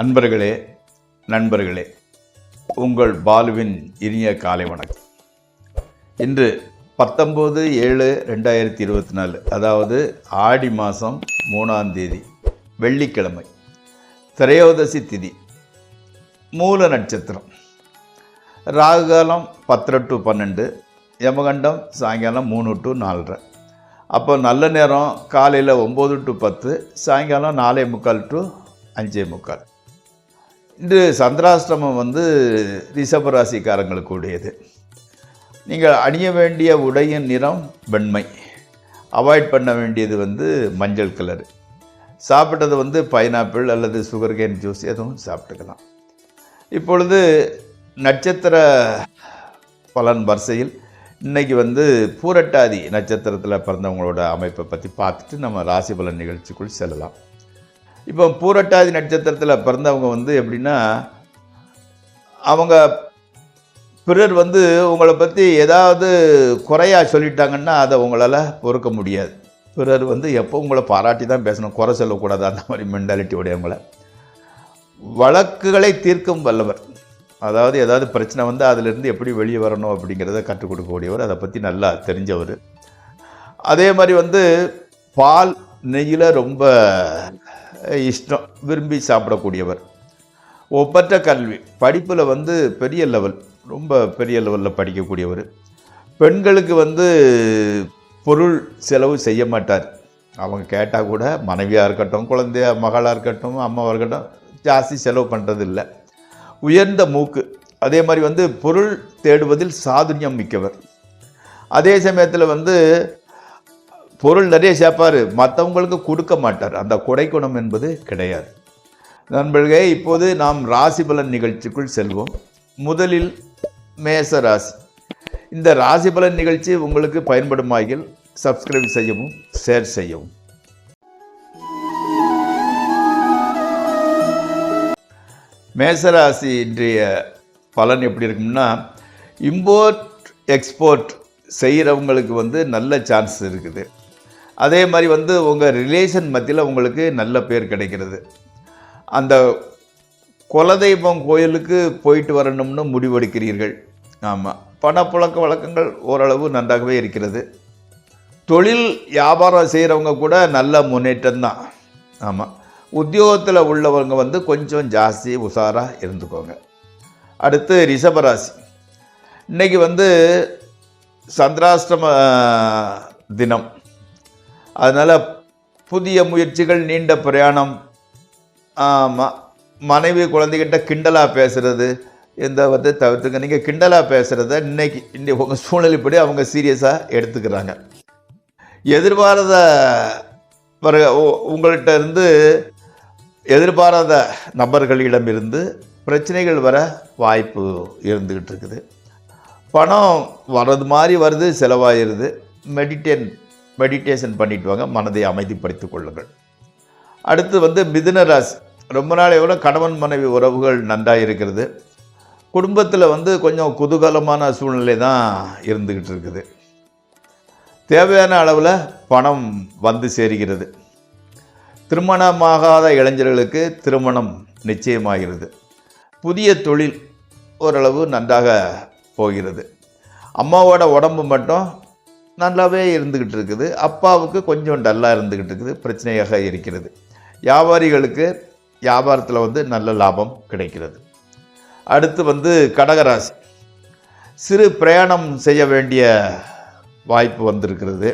அன்பர்களே நண்பர்களே உங்கள் பாலுவின் இனிய காலை வணக்கம். இன்று பத்தொம்போது ஏழு ரெண்டாயிரத்தி இருபத்தி நாலு அதாவது ஆடி மாதம் மூணாம் தேதி வெள்ளிக்கிழமை திரையோதசி திதி மூல நட்சத்திரம். ராகுகாலம் பத்தரை டு பன்னெண்டு யமகண்டம் சாயங்காலம் மூணு டு நாலரை. அப்போ நல்ல நேரம் காலையில் ஒம்பது டு பத்து சாயங்காலம் நாலே முக்கால் டு அஞ்சே முக்கால். இன்று சந்திராஷ்டிரமம் வந்து ரிஷபராசிக்காரங்களுக்கு உடையது நீங்கள் அணிய வேண்டிய உடையின் நிறம் வெண்மை. அவாய்ட் பண்ண வேண்டியது வந்து மஞ்சள் கலர் சாப்பிட்டது வந்து பைனாப்பிள் அல்லது சுகர் கேன் ஜூஸ் எதுவும் சாப்பிட்டுக்கலாம். இப்பொழுது நட்சத்திர பலன் வரிசையில் இன்றைக்கி வந்து பூரட்டாதி நட்சத்திரத்தில் பிறந்தவங்களோட அமைப்பை பற்றி பார்த்துட்டு நம்ம ராசி பலன் நிகழ்ச்சிக்குள் செல்லலாம். இப்போ பூரட்டாதி நட்சத்திரத்தில் பிறந்தவங்க வந்து எப்படின்னா அவங்க பிறர் வந்து உங்களை பற்றி ஏதாவது குறையா சொல்லிட்டாங்கன்னா அதை உங்களால் பொறுக்க முடியாது. பிறர் வந்து எப்போ உங்களை பாராட்டி தான் பேசணும். குறை சொல்லக்கூடாது. அந்த மாதிரி மென்டாலிட்டி உடையவங்களை. வழக்குகளை தீர்க்கும் வல்லவர். அதாவது ஏதாவது பிரச்சனை வந்து அதிலிருந்து எப்படி வெளியே வரணும் அப்படிங்கிறத கற்றுக் கொடுக்கக்கூடியவர். அதை பற்றி நல்லா தெரிஞ்சவர். அதே மாதிரி வந்து பால் நெய்யில் ரொம்ப இஷ்டம். விரும்பி சாப்பிடக்கூடியவர். ஒப்பற்ற கல்வி. படிப்பில் வந்து பெரிய லெவல் ரொம்ப பெரிய லெவலில் படிக்கக்கூடியவர். பெண்களுக்கு வந்து பொருள் செலவு செய்ய மாட்டார். அவங்க கேட்டால் கூட மனைவியாக இருக்கட்டும் குழந்தைய மகளாக இருக்கட்டும் அம்மாவாக இருக்கட்டும் ஜாஸ்தி செலவு பண்ணுறது இல்லை உயர்ந்த மூக்கு. அதே மாதிரி வந்து பொருள் தேடுவதில் சாதுரியம் மிக்கவர். அதே சமயத்தில் வந்து பொருள் நிறைய சேர்ப்பார். மற்றவங்களுக்கு கொடுக்க மாட்டார். அந்த கொடைக்குணம் என்பது கிடையாது. நண்பர்களே இப்போது நாம் ராசி பலன் நிகழ்ச்சிக்குள் செல்வோம். முதலில் மேச ராசி. இந்த ராசி பலன் நிகழ்ச்சி உங்களுக்கு பயன்படும் பயன்படுமாயில் சப்ஸ்கிரைப் செய்யவும் ஷேர் செய்யவும். மேசராசி இன்றைய பலன் எப்படி இருக்கும்னா இம்போர்ட் எக்ஸ்போர்ட் செய்கிறவங்களுக்கு வந்து நல்ல சான்ஸ் இருக்குது. அதே மாதிரி வந்து உங்கள் ரிலேஷன் மத்தியில் உங்களுக்கு நல்ல பேர் கிடைக்கிறது. அந்த குலதெய்வம் கோயிலுக்கு போயிட்டு வரணும்னு முடிவெடுக்கிறீர்கள். ஆமாம் பணப்புழக்க வழக்கங்கள் ஓரளவு நன்றாகவே இருக்கிறது. தொழில் வியாபாரம் செய்கிறவங்க கூட நல்ல முன்னேற்றம் தான். ஆமாம் உத்தியோகத்தில் உள்ளவங்க வந்து கொஞ்சம் ஜாஸ்தி உஷாராக இருந்துக்கோங்க. அடுத்து ரிஷபராசி. இன்னைக்கு வந்து சந்திராஷ்டம தினம். அதனால் புதிய முயற்சிகள் நீண்ட பிரயாணம் மனைவி குழந்தைகிட்ட கிண்டலாக பேசுகிறது இந்த வந்து தவிர்த்துங்க நீங்கள் கிண்டலாக பேசுகிறத இன்னைக்கு இன்றைக்கி உங்கள் சூழ்நிலைப்படி அவங்க சீரியஸாக எடுத்துக்கிறாங்க. எதிர்பாராத பிறகு உ- உங்கள்கிட்ட இருந்து எதிர்பாராத நபர்களிடமிருந்து பிரச்சனைகள் வர வாய்ப்பு இருந்துக்கிட்டு இருக்குது. பணம் வர்றது மாதிரி வருது செலவாயிருது. மெடிடேன் மெடிடேஷன் பண்ணிட்டு வாங்க மனதை அமைதிப்படுத்தி கொள்ளுங்கள். அடுத்து வந்து மிதுன ராசி. ரொம்ப நாள் எவ்வளோ கணவன் மனைவி உறவுகள் நன்றாக இருக்கிறது. குடும்பத்தில் வந்து கொஞ்சம் குதூகலமான சூழ்நிலை தான் இருந்துக்கிட்டு இருக்குது. தேவையான அளவில் பணம் வந்து சேருகிறது. திருமணமாகாத இளைஞர்களுக்கு திருமணம் நிச்சயமாகிறது. புதிய தொழில் ஓரளவு நன்றாக போகிறது. அம்மாவோட உடம்பு மட்டும் நல்லாவே இருந்துக்கிட்டு இருக்குது அப்பாவுக்கு கொஞ்சம் டல்லாக இருந்துக்கிட்டு இருக்குது பிரச்சனையாக இருக்கிறது. வியாபாரிகளுக்கு வியாபாரத்தில் வந்து நல்ல லாபம் கிடைக்கிறது. அடுத்து வந்து கடகராசி. சிறு பிரயாணம் செய்ய வேண்டிய வாய்ப்பு வந்திருக்கிறது.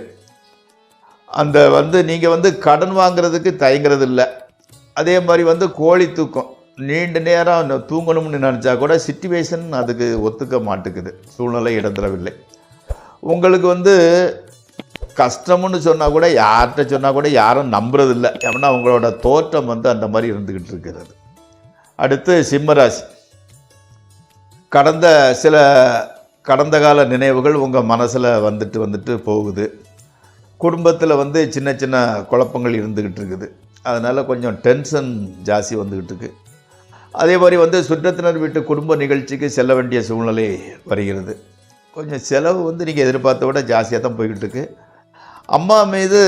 அந்த வந்து நீங்கள் வந்து கடன் வாங்குறதுக்கு தயங்குறது இல்லை அதே மாதிரி வந்து கோழி தூக்கம். நீண்ட நேரம் தூங்கணும்னு நினச்சா கூட சிச்சுவேஷன் அதுக்கு ஒத்துக்க மாட்டுக்குது சூழ்நிலை இடந்துடவில்லை உங்களுக்கு வந்து கஷ்டம்னு சொன்னால் கூட யார்கிட்ட சொன்னால் கூட யாரும் நம்புறதில்லை. ஏன்னா உங்களோட தோற்றம் வந்து அந்த மாதிரி இருந்துக்கிட்டு இருக்கிறது. அடுத்து சிம்மராசி. கடந்த சில கடந்த கால நினைவுகள் உங்கள் மனசில் வந்துட்டு வந்துட்டு போகுது. குடும்பத்தில் வந்து சின்ன சின்ன குழப்பங்கள் இருந்துக்கிட்டு இருக்குது. அதனால் கொஞ்சம் டென்ஷன் ஜாஸ்தி வந்துக்கிட்டு இருக்கு. அதே மாதிரி வந்து சுற்றத்தினர் வீட்டு குடும்ப நிகழ்ச்சிக்கு செல்ல வேண்டிய சூழ்நிலை வருகிறது. கொஞ்சம் செலவு வந்து நீங்கள் எதிர்பார்த்த விட ஜாஸ்தியாக தான் போய்கிட்டு இருக்கு அம்மா மீது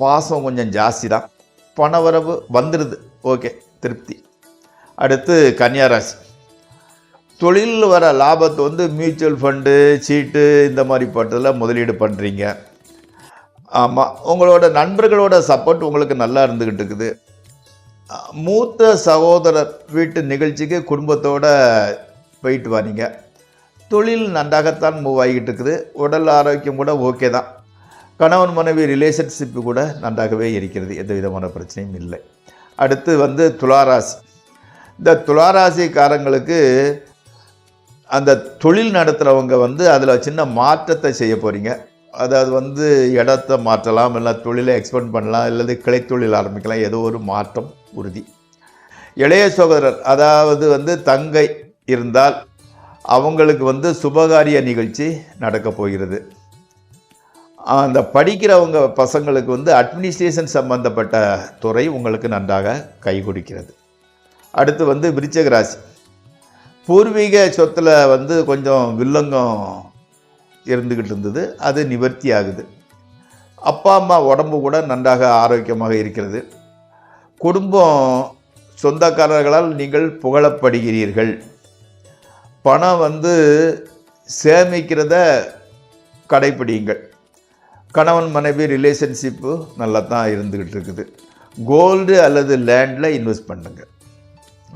பாசம் கொஞ்சம் ஜாஸ்தி தான். பணவரவு வந்துடுது ஓகே திருப்தி. அடுத்து கன்னியாராசி தொழிலில் வர லாபத்தை வந்து மியூச்சுவல் ஃபண்டு சீட்டு இந்த மாதிரி போட்டதில் முதலீடு பண்ணுறீங்க ஆமாம் உங்களோட நண்பர்களோட சப்போர்ட் உங்களுக்கு நல்லா இருந்துக்கிட்டு இருக்குது மூத்த சகோதரர் வீட்டு நிகழ்ச்சிக்கு குடும்பத்தோட போயிட்டு வரீங்க. தொழில் நன்றாகத்தான் மூவ் ஆகிட்டு இருக்குது உடல் ஆரோக்கியம் கூட ஓகே தான். கணவன் மனைவி ரிலேஷன்ஷிப்பு கூட நன்றாகவே இருக்கிறது. எந்த விதமான பிரச்சனையும் இல்லை. அடுத்து வந்து துளாராசி. இந்த துளாராசிக்காரங்களுக்கு அந்த தொழில் நடத்துகிறவங்க வந்து அதில் சின்ன மாற்றத்தை செய்ய போகிறீங்க அதாவது வந்து இடத்த மாற்றலாம் இல்லை தொழிலை எக்ஸ்பெண்ட் பண்ணலாம் இல்லது கிளைத்தொழில் ஆரம்பிக்கலாம். ஏதோ ஒரு மாற்றம் உறுதி. இளைய சகோதரர் அதாவது வந்து தங்கை இருந்தால் அவங்களுக்கு வந்து சுபகாரிய நிகழ்ச்சி நடக்க போகிறது. அந்த படிக்கிறவங்க பசங்களுக்கு வந்து அட்மினிஸ்ட்ரேஷன் சம்பந்தப்பட்ட துறை உங்களுக்கு நன்றாக கை கொடுக்கிறது. அடுத்து வந்து விருச்சிக ராசி. பூர்வீக சொத்தில் வந்து கொஞ்சம் வில்லங்கம் இருந்துக்கிட்டு இருந்தது அது நிவர்த்தி ஆகுது. அப்பா அம்மா உடம்பு கூட நன்றாக ஆரோக்கியமாக இருக்கிறது. குடும்பம் சொந்தக்காரர்களால் நீங்கள் புகழப்படுகிறீர்கள். பணம் வந்து சேமிக்கிறத கடைப்பிடிங்கள் கணவன் மனைவி ரிலேஷன்ஷிப்பு நல்லா தான் இருந்துக்கிட்டு இருக்குது கோல்டு அல்லது லேண்டில் இன்வெஸ்ட் பண்ணுங்க.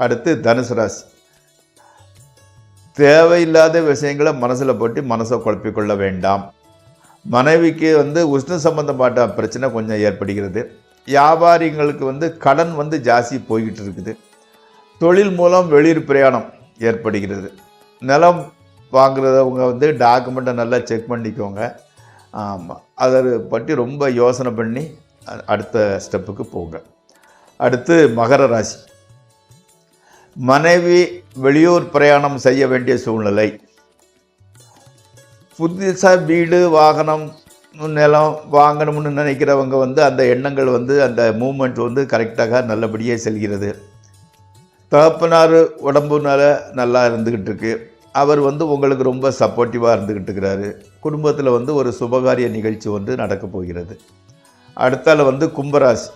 அடுத்து தனுசு ராசி. தேவையில்லாத விஷயங்களை மனசில் போட்டு மனசை குழப்பிக்கொள்ள வேண்டாம். மனைவிக்கு வந்து உஷ்ண சம்பந்தப்பட்ட பிரச்சனை கொஞ்சம் ஏற்படுகிறது. வியாபாரிங்களுக்கு வந்து கடன் வந்து ஜாஸ்தி போய்கிட்டு இருக்குது. தொழில் மூலம் வெளியூர் பிரயாணம் ஏற்படுகிறது. நிலம் வாங்குறவங்க வந்து டாக்குமெண்ட்டை நல்லா செக் பண்ணிக்கோங்க. ஆமாம் அதை பற்றி ரொம்ப யோசனை பண்ணி அடுத்த ஸ்டெப்புக்கு போங்க. அடுத்து மகர ராசி. மனைவி வெளியூர் பிரயாணம் செய்ய வேண்டிய சூழ்நிலை. புதுசாக வீடு வாகனம் நிலம் வாங்கணும்னு நினைக்கிறவங்க வந்து அந்த எண்ணங்கள் வந்து அந்த மூமெண்ட் வந்து கரெக்டாக நல்லபடியாக செல்கிறது. தகப்பனார் உடம்புனால நல்லா இருந்துக்கிட்டு இருக்கு. அவர் வந்து உங்களுக்கு ரொம்ப சப்போர்ட்டிவாக இருந்துக்கிட்டு இருக்கிறாரு. குடும்பத்தில் வந்து ஒரு சுபகாரிய நிகழ்ச்சி ஒன்று நடக்க போகிறது. அடுத்தால வந்து கும்பராசி.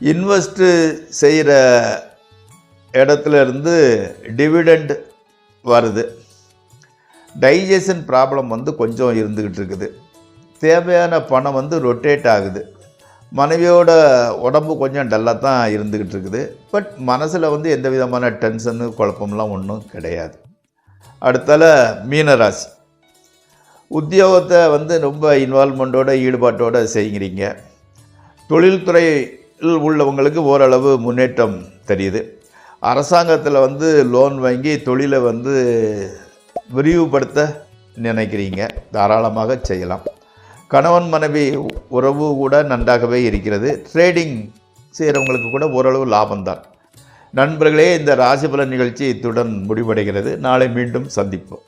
இன்வெஸ்ட்டு செய்கிற இடத்துல இருந்து டிவிடெண்ட் வருது. டைஜஷன் ப்ராப்ளம் வந்து கொஞ்சம் இருந்துக்கிட்டு இருக்குது. தேவையான பணம் வந்து ரொட்டேட் ஆகுது. மனைவியோட உடம்பு கொஞ்சம் டல்லாக தான் இருந்துக்கிட்டு இருக்குது. பட் மனசில் வந்து எந்த விதமான டென்ஷனு குழப்பம்லாம் ஒன்றும் கிடையாது. அடுத்தால மீனராசி. உத்தியோகத்தை வந்து ரொம்ப இன்வால்மெண்ட்டோட ஈடுபாட்டோடு செய்கிறீங்க. தொழில்துறையில் உள்ளவங்களுக்கு ஓரளவு முன்னேற்றம் தெரியுது. அரசாங்கத்தில் வந்து லோன் வாங்கி தொழிலை வந்து விரிவுபடுத்த நினைக்கிறீங்க. தாராளமாக செய்யலாம். கணவன் மனைவி உறவு கூட நன்றாகவே இருக்கிறது. ட்ரேடிங் செய்கிறவங்களுக்கு கூட ஓரளவு லாபம்தான். நண்பர்களே இந்த ராசிபலன் நிகழ்ச்சி இத்துடன் முடிவடைகிறது. நாளை மீண்டும் சந்திப்போம்.